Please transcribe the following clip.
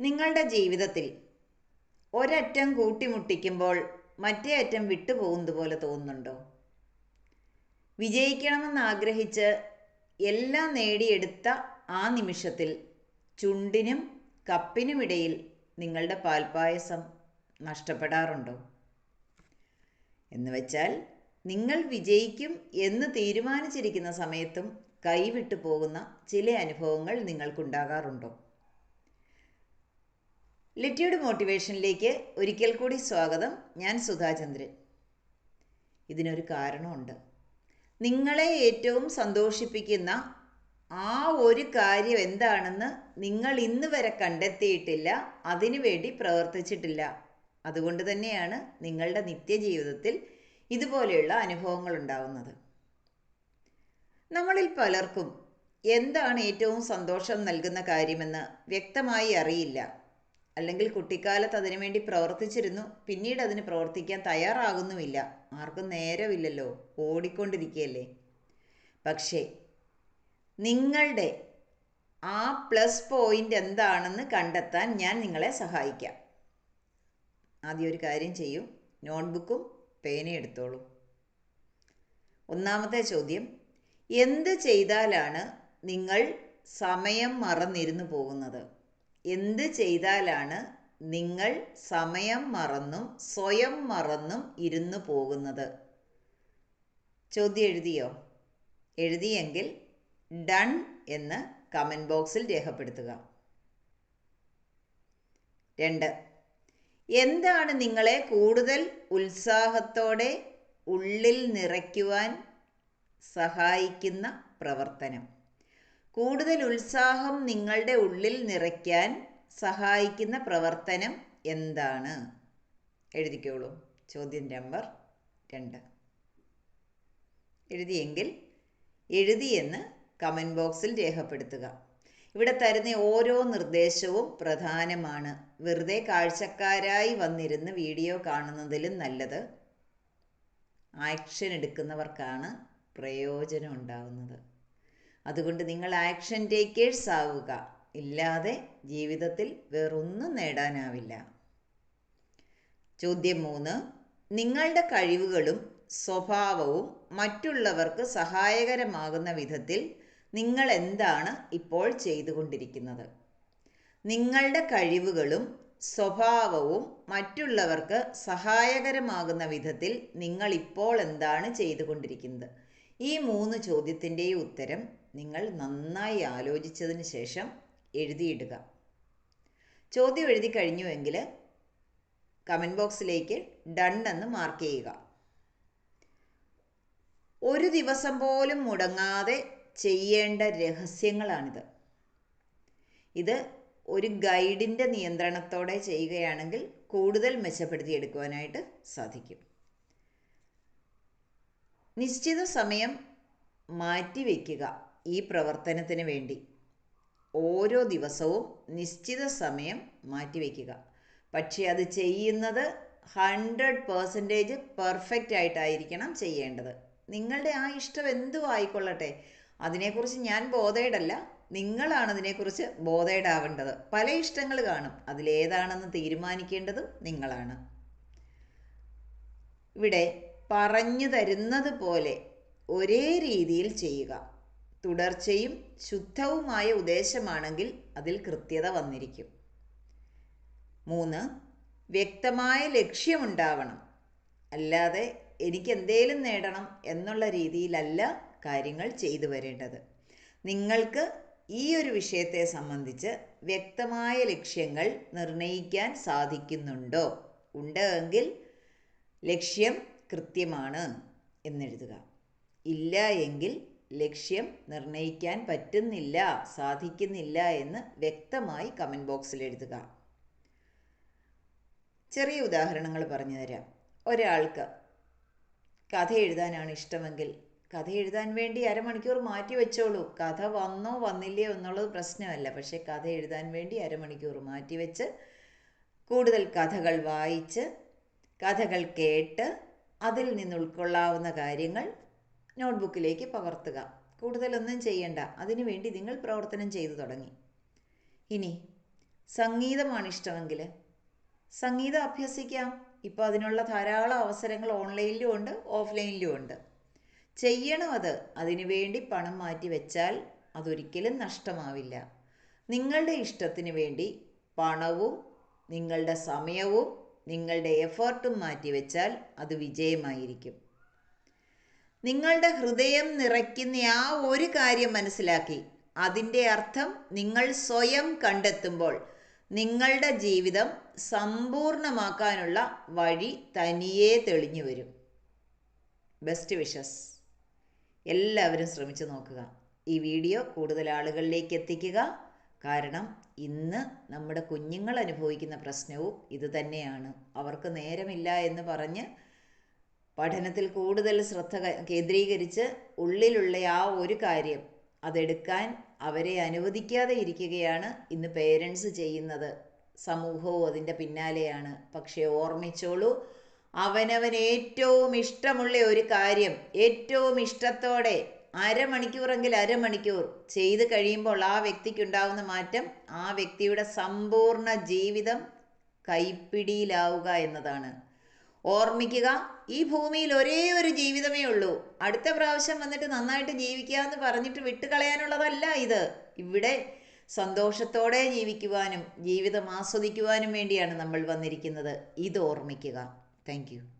നിങ്ങളുടെ ജീവിതത്തിൽ ഒരറ്റം കൂട്ടിമുട്ടിക്കുമ്പോൾ മറ്റേ അറ്റം വിട്ടുപോകുന്നത് പോലെ തോന്നുന്നുണ്ടോ? വിജയിക്കണമെന്ന് ആഗ്രഹിച്ച് എല്ലാം നേടിയെടുത്ത ആ നിമിഷത്തിൽ ചുണ്ടിനും കപ്പിനുമിടയിൽ നിങ്ങളുടെ പാൽപായസം നഷ്ടപ്പെടാറുണ്ടോ? എന്ന് വെച്ചാൽ നിങ്ങൾ വിജയിക്കും എന്ന് തീരുമാനിച്ചിരിക്കുന്ന സമയത്തും കൈവിട്ടു പോകുന്ന ചില അനുഭവങ്ങൾ നിങ്ങൾക്കുണ്ടാകാറുണ്ടോ? ലിറ്റിയുടെ മോട്ടിവേഷനിലേക്ക് ഒരിക്കൽ കൂടി സ്വാഗതം. ഞാൻ സുധാചന്ദ്രൻ ഇതിനൊരു കാരണമുണ്ട്. നിങ്ങളെ ഏറ്റവും സന്തോഷിപ്പിക്കുന്ന ആ ഒരു കാര്യം എന്താണെന്ന് നിങ്ങൾ ഇന്ന് വരെ കണ്ടെത്തിയിട്ടില്ല അതിനുവേണ്ടി പ്രവർത്തിച്ചിട്ടില്ല. അതുകൊണ്ട് തന്നെയാണ് നിങ്ങളുടെ നിത്യജീവിതത്തിൽ ഇതുപോലെയുള്ള അനുഭവങ്ങൾ ഉണ്ടാവുന്നത്. നമ്മളിൽ പലർക്കും എന്താണ് ഏറ്റവും സന്തോഷം നൽകുന്ന കാര്യമെന്ന് വ്യക്തമായി അറിയില്ല. അല്ലെങ്കിൽ കുട്ടിക്കാലത്ത് അതിനുവേണ്ടി പ്രവർത്തിച്ചിരുന്നു പിന്നീട് അതിന് പ്രവർത്തിക്കാൻ തയ്യാറാകുന്നുമില്ല. ആർക്കും നേരമില്ലല്ലോ. ഓടിക്കൊണ്ടിരിക്കുകയല്ലേ പക്ഷേ നിങ്ങളുടെ ആ പ്ലസ് പോയിന്റ് എന്താണെന്ന് കണ്ടെത്താൻ ഞാൻ നിങ്ങളെ സഹായിക്കാം. ആദ്യം ഒരു കാര്യം ചെയ്യൂ. നോട്ട്ബുക്കും പേനയും എടുത്തോളൂ. ഒന്നാമത്തെ ചോദ്യം. എന്ത് ചെയ്താലാണ് നിങ്ങൾ സമയം മറന്നിരുന്നു പോകുന്നത്? എന്ത് ചെയ്താലാണ് നിങ്ങൾ സമയം മറന്നും സ്വയം മറന്നും ഇരുന്നു പോകുന്നത്? ചോദ്യം എഴുതിയോ? എഴുതിയെങ്കിൽ ഡൺ എന്ന് കമന്റ് ബോക്സിൽ രേഖപ്പെടുത്തുക. രണ്ട്. എന്താണ് നിങ്ങളെ കൂടുതൽ ഉത്സാഹത്തോടെ ഉള്ളിൽ നിറയ്ക്കുവാൻ സഹായിക്കുന്ന പ്രവർത്തനം? കൂടുതൽ ഉത്സാഹം നിങ്ങളുടെ ഉള്ളിൽ നിറയ്ക്കാൻ സഹായിക്കുന്ന പ്രവർത്തനം എന്താണ്? എഴുതിക്കോളൂ. ചോദ്യം നമ്പർ രണ്ട്. എഴുതിയെങ്കിൽ എഴുതിയെന്ന് കമന്റ് ബോക്സിൽ രേഖപ്പെടുത്തുക. ഇവിടെ തരുന്ന ഓരോ നിർദ്ദേശവും പ്രധാനമാണ്. വെറുതെ കാഴ്ചക്കാരായി വന്നിരുന്ന് വീഡിയോ കാണുന്നതിലും നല്ലത് ആക്ഷൻ എടുക്കുന്നവർക്കാണ് പ്രയോജനം ഉണ്ടാവുന്നത്. അതുകൊണ്ട് നിങ്ങൾ ആക്ഷൻ ടേക്കേഴ്സ് ആവുക. ഇല്ലാതെ ജീവിതത്തിൽ വേറൊന്നും നേടാനാവില്ല. ചോദ്യം മൂന്ന്. നിങ്ങളുടെ കഴിവുകളും സ്വഭാവവും മറ്റുള്ളവർക്ക് സഹായകരമാകുന്ന വിധത്തിൽ നിങ്ങൾ എന്താണ് ഇപ്പോൾ ചെയ്തുകൊണ്ടിരിക്കുന്നത്? നിങ്ങളുടെ കഴിവുകളും സ്വഭാവവും മറ്റുള്ളവർക്ക് സഹായകരമാകുന്ന വിധത്തിൽ നിങ്ങൾ ഇപ്പോൾ എന്താണ് ചെയ്തുകൊണ്ടിരിക്കുന്നത്? ഈ മൂന്ന് ചോദ്യത്തിന്റെയും ഉത്തരം നിങ്ങൾ നന്നായി ആലോചിച്ചതിന് ശേഷം എഴുതിയിടുക. ചോദ്യം എഴുതി കഴിഞ്ഞുവെങ്കിൽ കമന്റ് ബോക്സിലേക്ക് ഡൺ എന്ന് മാർക്ക് ചെയ്യുക. ഒരു ദിവസം പോലും മുടങ്ങാതെ ചെയ്യേണ്ട രഹസ്യങ്ങളാണിത്. ഇത് ഒരു ഗൈഡിന്റെ നിയന്ത്രണത്തോടെ ചെയ്യുകയാണെങ്കിൽ കൂടുതൽ മെച്ചപ്പെടുത്തിയെടുക്കുവാനായിട്ട് സാധിക്കും. നിശ്ചിത സമയം മാറ്റിവെക്കുക ഈ പ്രവർത്തനത്തിന് വേണ്ടി. ഓരോ ദിവസവും നിശ്ചിത സമയം മാറ്റിവെക്കുക. പക്ഷേ അത് ചെയ്യുന്നത് ഹൺഡ്രഡ് പേഴ്സന്റേജ് പെർഫെക്റ്റ് ആയിട്ടായിരിക്കണം ചെയ്യേണ്ടത്. നിങ്ങളുടെ ആ ഇഷ്ടം എന്തും ആയിക്കൊള്ളട്ടെ. അതിനെക്കുറിച്ച് ഞാൻ ബോധേഡല്ല. നിങ്ങളാണ് അതിനെക്കുറിച്ച് ബോധേഡാവേണ്ടത്. പല ഇഷ്ടങ്ങൾ കാണും. അതിലേതാണെന്ന് തീരുമാനിക്കേണ്ടതും നിങ്ങളാണ്. ഇവിടെ പറഞ്ഞു തരുന്നത് പോലെ ഒരേ രീതിയിൽ ചെയ്യുക. തുടർച്ചയും ശുദ്ധവുമായ ഉദ്ദേശമാണെങ്കിൽ അതിൽ കൃത്യത വന്നിരിക്കും. മൂന്ന് വ്യക്തമായ ലക്ഷ്യമുണ്ടാവണം. അല്ലാതെ എനിക്ക് എന്തേലും നേടണം എന്നുള്ള രീതിയിലല്ല കാര്യങ്ങൾ ചെയ്തു വരേണ്ടത്. നിങ്ങൾക്ക് ഈ ഒരു വിഷയത്തെ സംബന്ധിച്ച് വ്യക്തമായ ലക്ഷ്യങ്ങൾ നിർണയിക്കാൻ സാധിക്കുന്നുണ്ടോ? ഉണ്ട് എങ്കിൽ ലക്ഷ്യം കൃത്യമാണ് എന്നെഴുതുക. ഇല്ല എങ്കിൽ ലക്ഷ്യം നിർണയിക്കാൻ പറ്റുന്നില്ല സാധിക്കുന്നില്ല എന്ന് വ്യക്തമായി കമന്റ് ബോക്സിൽ എഴുതുക. ചെറിയ ഉദാഹരണങ്ങൾ പറഞ്ഞു തരാം. ഒരാൾക്ക് കഥ എഴുതാനാണ് ഇഷ്ടമെങ്കിൽ കഥ എഴുതാൻ വേണ്ടി അരമണിക്കൂർ മാറ്റി വെച്ചോളൂ. കഥ വന്നോ വന്നില്ലയോ എന്നുള്ളത് പ്രശ്നമല്ല. പക്ഷേ കഥ എഴുതാൻ വേണ്ടി അരമണിക്കൂർ മാറ്റി വെച്ച് കൂടുതൽ കഥകൾ വായിച്ച് കഥകൾ കേട്ട് അതിൽ നിന്ന് ഉൾക്കൊള്ളാവുന്ന കാര്യങ്ങൾ നോട്ട്ബുക്കിലേക്ക് പകർത്തുക. കൂടുതലൊന്നും ചെയ്യണ്ട. അതിനുവേണ്ടി നിങ്ങൾ പ്രവർത്തനം ചെയ്തു തുടങ്ങി. ഇനി സംഗീതമാണ് ഇഷ്ടമെങ്കിൽ. സംഗീതം അഭ്യസിക്കാം. ഇപ്പോൾ അതിനുള്ള ധാരാളം അവസരങ്ങൾ ഓൺലൈനിലും ഉണ്ട് ഓഫ്ലൈനിലും ഉണ്ട്. ചെയ്യണം അത്. അതിനുവേണ്ടി പണം മാറ്റി വെച്ചാൽ അതൊരിക്കലും നഷ്ടമാവില്ല. നിങ്ങളുടെ ഇഷ്ടത്തിന് വേണ്ടി പണവും നിങ്ങളുടെ സമയവും നിങ്ങളുടെ എഫേർട്ടും മാറ്റിവെച്ചാൽ അത് വിജയമായിരിക്കും. നിങ്ങളുടെ ഹൃദയം നിറയ്ക്കുന്ന ആ ഒരു കാര്യം മനസ്സിലാക്കി. അതിന്റെ അർത്ഥം നിങ്ങൾ സ്വയം കണ്ടെത്തുമ്പോൾ നിങ്ങളുടെ ജീവിതം സമ്പൂർണമാക്കാനുള്ള വഴി തനിയേ തെളിഞ്ഞു വരും. ബെസ്റ്റ് വിഷസ് എല്ലാവരും ശ്രമിച്ചു നോക്കുക. ഈ വീഡിയോ കൂടുതൽ ആളുകളിലേക്ക് എത്തിക്കുക. കാരണം ഇന്ന് നമ്മുടെ കുഞ്ഞുങ്ങൾ അനുഭവിക്കുന്ന പ്രശ്നവും ഇത് തന്നെയാണ്. അവർക്ക് നേരമില്ല എന്ന് പറഞ്ഞ് പഠനത്തിൽ കൂടുതൽ ശ്രദ്ധ കേന്ദ്രീകരിച്ച് ഉള്ളിലുള്ള ആ ഒരു കാര്യം അതെടുക്കാൻ അവരെ അനുവദിക്കാതെ ഇരിക്കുകയാണ് ഇന്ന് പേരൻസ് ചെയ്യുന്നത്. സമൂഹവും അതിന്റെ പിന്നാലെയാണ്. പക്ഷേ ഓർമ്മിച്ചോളൂ അവനവൻ ഏറ്റവും ഇഷ്ടമുള്ള ഒരു കാര്യം ഏറ്റവും ഇഷ്ടത്തോടെ അരമണിക്കൂറെങ്കിൽ അരമണിക്കൂർ ചെയ്ത് കഴിയുമ്പോൾ ആ വ്യക്തിക്കുണ്ടാവുന്ന മാറ്റം ആ വ്യക്തിയുടെ സമ്പൂർണ ജീവിതം കൈപ്പിടിയിലാവുക എന്നതാണ്. ഓർമ്മിക്കുക ഈ ഭൂമിയിൽ ഒരേ ഒരു ജീവിതമേ ഉള്ളൂ. അടുത്ത പ്രാവശ്യം വന്നിട്ട് നന്നായിട്ട് ജീവിക്കുക എന്ന് പറഞ്ഞിട്ട് വിട്ടുകളയാനുള്ളതല്ല ഇത്. ഇവിടെ സന്തോഷത്തോടെ ജീവിക്കുവാനും ജീവിതം ആസ്വദിക്കുവാനും വേണ്ടിയാണ് നമ്മൾ വന്നിരിക്കുന്നത്. ഇത് ഓർമ്മിക്കുക. താങ്ക്